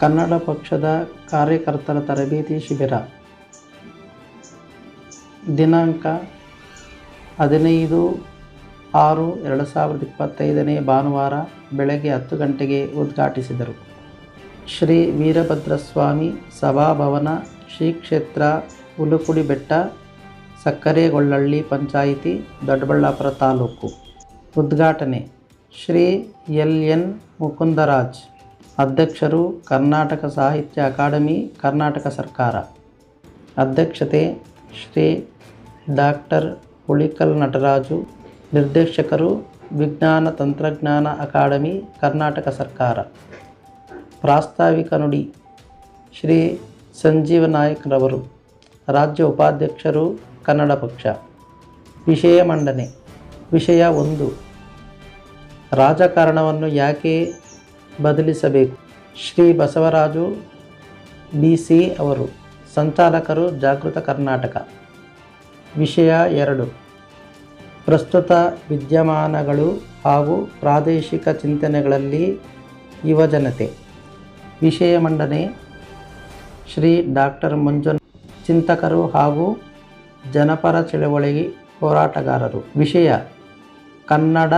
ಕನ್ನಡ ಪಕ್ಷದ ಕಾರ್ಯಕರ್ತರ ತರಬೇತಿ ಶಿಬಿರ. ದಿನಾಂಕ ಹದಿನೈದು ಆರು ಎರಡು ಸಾವಿರದ ಇಪ್ಪತ್ತೈದನೇ ಭಾನುವಾರ ಬೆಳಗ್ಗೆ ಹತ್ತು ಗಂಟೆಗೆ ಉದ್ಘಾಟಿಸಿದರು. ಶ್ರೀ ವೀರಭದ್ರಸ್ವಾಮಿ ಸಭಾಭವನ ಶ್ರೀ ಕ್ಷೇತ್ರ ಉಲುಕುಡಿ ಬೆಟ್ಟ ಸಕ್ಕರೆಗೊಳ್ಳಳ್ಳಿ ಪಂಚಾಯಿತಿ ದೊಡ್ಡಬಳ್ಳಾಪುರ ತಾಲೂಕು. ಉದ್ಘಾಟನೆ ಶ್ರೀ ಎಲ್ ಎನ್ ಮುಕುಂದರಾಜ್. ಅಧ್ಯಕ್ಷರು ಕರ್ನಾಟಕ ಸಾಹಿತ್ಯ ಅಕಾಡೆಮಿ, ಕರ್ನಾಟಕ ಸರ್ಕಾರ. ಅಧ್ಯಕ್ಷತೆ ಶ್ರೀ ಡಾಕ್ಟರ್ ಹುಳಿಕಲ್ ನಟರಾಜು, ನಿರ್ದೇಶಕರು ವಿಜ್ಞಾನ ತಂತ್ರಜ್ಞಾನ ಅಕಾಡೆಮಿ, ಕರ್ನಾಟಕ ಸರ್ಕಾರ. ಪ್ರಾಸ್ತಾವಿಕ ನುಡಿ ಶ್ರೀ ಸಂಜೀವ ನಾಯಕ್ರವರು ರಾಜ್ಯ ಉಪಾಧ್ಯಕ್ಷರು ಕನ್ನಡ ಪಕ್ಷ. ವಿಷಯ ಮಂಡನೆ, ವಿಷಯ ಒಂದು. ರಾಜಕಾರಣವನ್ನು ಯಾಕೆ ಬದಲಿಸಬೇಕು. ಶ್ರೀ ಬಸವರಾಜು ಬಿ ಸಿ ಅವರು, ಸಂಚಾಲಕರು ಜಾಗೃತ ಕರ್ನಾಟಕ. ವಿಷಯ ಎರಡು. ಪ್ರಸ್ತುತ ವಿದ್ಯಮಾನಗಳು ಹಾಗೂ ಪ್ರಾದೇಶಿಕ ಚಿಂತನೆಗಳಲ್ಲಿ ಯುವಜನತೆ. ವಿಷಯ ಮಂಡನೆ. ಶ್ರೀ ಡಾಕ್ಟರ್ ಮಂಜುನ ಚಿಂತಕರು ಹಾಗೂ ಜನಪರ ಚಳವಳಿ ಹೋರಾಟಗಾರರು. ವಿಷಯ. ಕನ್ನಡ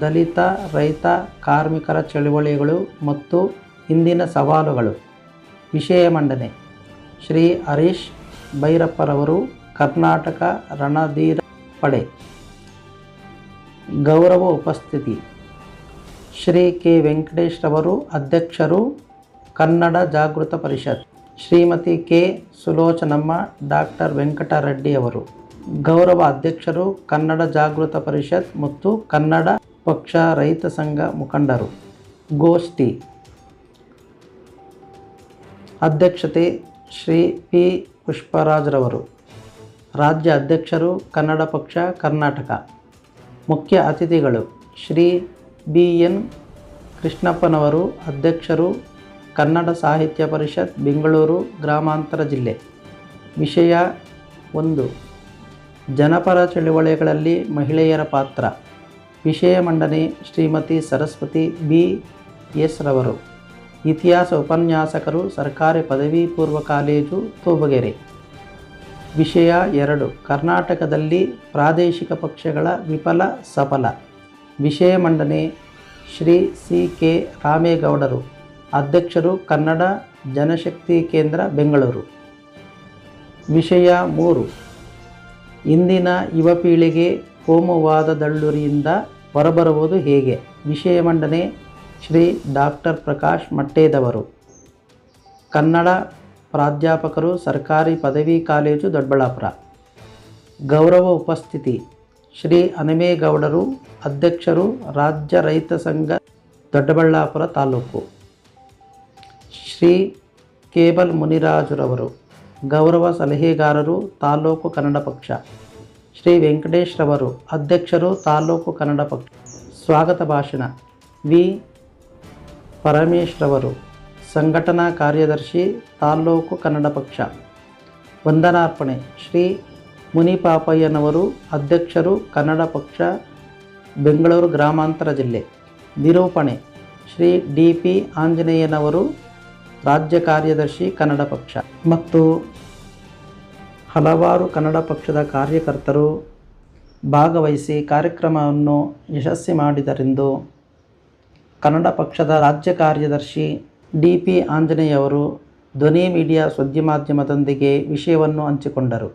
ದಲಿತ, ರೈತ, ಕಾರ್ಮಿಕರ ಚಳುವಳಿಗಳು ಮತ್ತು ಇಂದಿನ ಸವಾಲುಗಳು. ವಿಷಯ ಮಂಡನೆ. ಶ್ರೀ ಹರೀಶ್ ಭೈರಪ್ಪರವರು ಕರ್ನಾಟಕ ರಣಧೀರ ಪಡೆ. ಗೌರವ ಉಪಸ್ಥಿತಿ. ಶ್ರೀ ಕೆ. ವೆಂಕಟೇಶ್ ರವರು ಅಧ್ಯಕ್ಷರು ಕನ್ನಡ ಜಾಗೃತ ಪರಿಷತ್. ಶ್ರೀಮತಿ ಕೆ. ಸುಲೋಚನಮ್ಮ ಡಾಕ್ಟರ್ ವೆಂಕಟರೆಡ್ಡಿ ಅವರು. ಗೌರವ ಅಧ್ಯಕ್ಷರು, ಕನ್ನಡ ಜಾಗೃತ ಪರಿಷತ್ ಮತ್ತು ಕನ್ನಡ ಪಕ್ಷ ರೈತ ಸಂಘ ಮುಖಂಡರು. ಗೋಷ್ಠಿ. ಅಧ್ಯಕ್ಷತೆ ಶ್ರೀ ಪಿ. ಪುಷ್ಪರಾಜ್ರವರು. ರಾಜ್ಯ ಅಧ್ಯಕ್ಷರು, ಕನ್ನಡ ಪಕ್ಷ, ಕರ್ನಾಟಕ. ಮುಖ್ಯ ಅತಿಥಿಗಳು ಶ್ರೀ ಬಿ. ಎನ್. ಕೃಷ್ಣಪ್ಪನವರು, ಅಧ್ಯಕ್ಷರು, ಕನ್ನಡ ಸಾಹಿತ್ಯ ಪರಿಷತ್, ಬೆಂಗಳೂರು ಗ್ರಾಮಾಂತರ ಜಿಲ್ಲೆ. ವಿಷಯ ಒಂದು. ಜನಪರ ಚಳುವಳಿಗಳಲ್ಲಿ ಮಹಿಳೆಯರ ಪಾತ್ರ. ವಿಷಯ ಮಂಡನೆ ಶ್ರೀಮತಿ ಸರಸ್ವತಿ ಬಿ. ಎಸ್. ರವರು. ಇತಿಹಾಸ ಉಪನ್ಯಾಸಕರು ಸರ್ಕಾರಿ ಪದವಿ ಪೂರ್ವ ಕಾಲೇಜು ತೂಬಗೆರೆ. ವಿಷಯ ಎರಡು, ಕರ್ನಾಟಕದಲ್ಲಿ ಪ್ರಾದೇಶಿಕ ಪಕ್ಷಗಳ ವಿಫಲ ಸಫಲ. ವಿಷಯ ಮಂಡನೆ ಶ್ರೀ ಸಿ. ಕೆ. ರಾಮೇಗೌಡರು, ಅಧ್ಯಕ್ಷರು ಕನ್ನಡ ಜನಶಕ್ತಿ ಕೇಂದ್ರ ಬೆಂಗಳೂರು. ವಿಷಯ ಮೂರು ಇಂದಿನ ಯುವ ಪೀಳಿಗೆ ಕೋಮುವಾದ ದಳ್ಳುರಿಯಿಂದ ಹೊರಬರುವುದು ಹೇಗೆ? ವಿಷಯ ಮಂಡನೆ, ಶ್ರೀ ಡಾಕ್ಟರ್ ಪ್ರಕಾಶ್ ಮಟ್ಟೇದವರು. ಕನ್ನಡ ಪ್ರಾಧ್ಯಾಪಕರು, ಸರ್ಕಾರಿ ಪದವಿ ಕಾಲೇಜು ದೊಡ್ಡಬಳ್ಳಾಪುರ. ಗೌರವ ಉಪಸ್ಥಿತಿ. ಶ್ರೀ ಹನುಮೇಗೌಡರು ಅಧ್ಯಕ್ಷರು, ರಾಜ್ಯ ರೈತ ಸಂಘ ದೊಡ್ಡಬಳ್ಳಾಪುರ ತಾಲೂಕು. ಶ್ರೀ ಕೇಬಲ್ ಮುನಿರಾಜುರವರು. ಗೌರವ ಸಲಹೆಗಾರರು, ತಾಲೂಕು ಕನ್ನಡ ಪಕ್ಷ. ಶ್ರೀ ವೆಂಕಟೇಶ್ ರವರು ಅಧ್ಯಕ್ಷರು, ತಾಲೂಕು ಕನ್ನಡ ಪಕ್ಷ. ಸ್ವಾಗತ ಭಾಷಣ. ವಿ. ಪರಮೇಶ್ರವರು ಸಂಘಟನಾ ಕಾರ್ಯದರ್ಶಿ, ತಾಲೂಕು ಕನ್ನಡ ಪಕ್ಷ. ವಂದನಾರ್ಪಣೆ. ಶ್ರೀ ಮುನಿಪಾಪಯ್ಯನವರು ಅಧ್ಯಕ್ಷರು, ಕನ್ನಡ ಪಕ್ಷ, ಬೆಂಗಳೂರು ಗ್ರಾಮಾಂತರ ಜಿಲ್ಲೆ. ನಿರೂಪಣೆ. ಶ್ರೀ ಡಿ. ಪಿ. ಆಂಜನೇಯನವರು ರಾಜ್ಯ ಕಾರ್ಯದರ್ಶಿ ಕನ್ನಡ ಪಕ್ಷ ಮತ್ತು ಹಲವಾರು ಕನ್ನಡ ಪಕ್ಷದ ಕಾರ್ಯಕರ್ತರು ಭಾಗವಹಿಸಿ ಕಾರ್ಯಕ್ರಮವನ್ನು ಯಶಸ್ವಿ ಮಾಡಿದರೆಂದು ಕನ್ನಡ ಪಕ್ಷದ ರಾಜ್ಯ ಕಾರ್ಯದರ್ಶಿ ಡಿ ಪಿ ಆಂಜನೇಯವರು ಧ್ವನಿ ಮೀಡಿಯಾ ಸುದ್ದಿ ಮಾಧ್ಯಮದೊಂದಿಗೆ ವಿಷಯವನ್ನು ಹಂಚಿಕೊಂಡರು.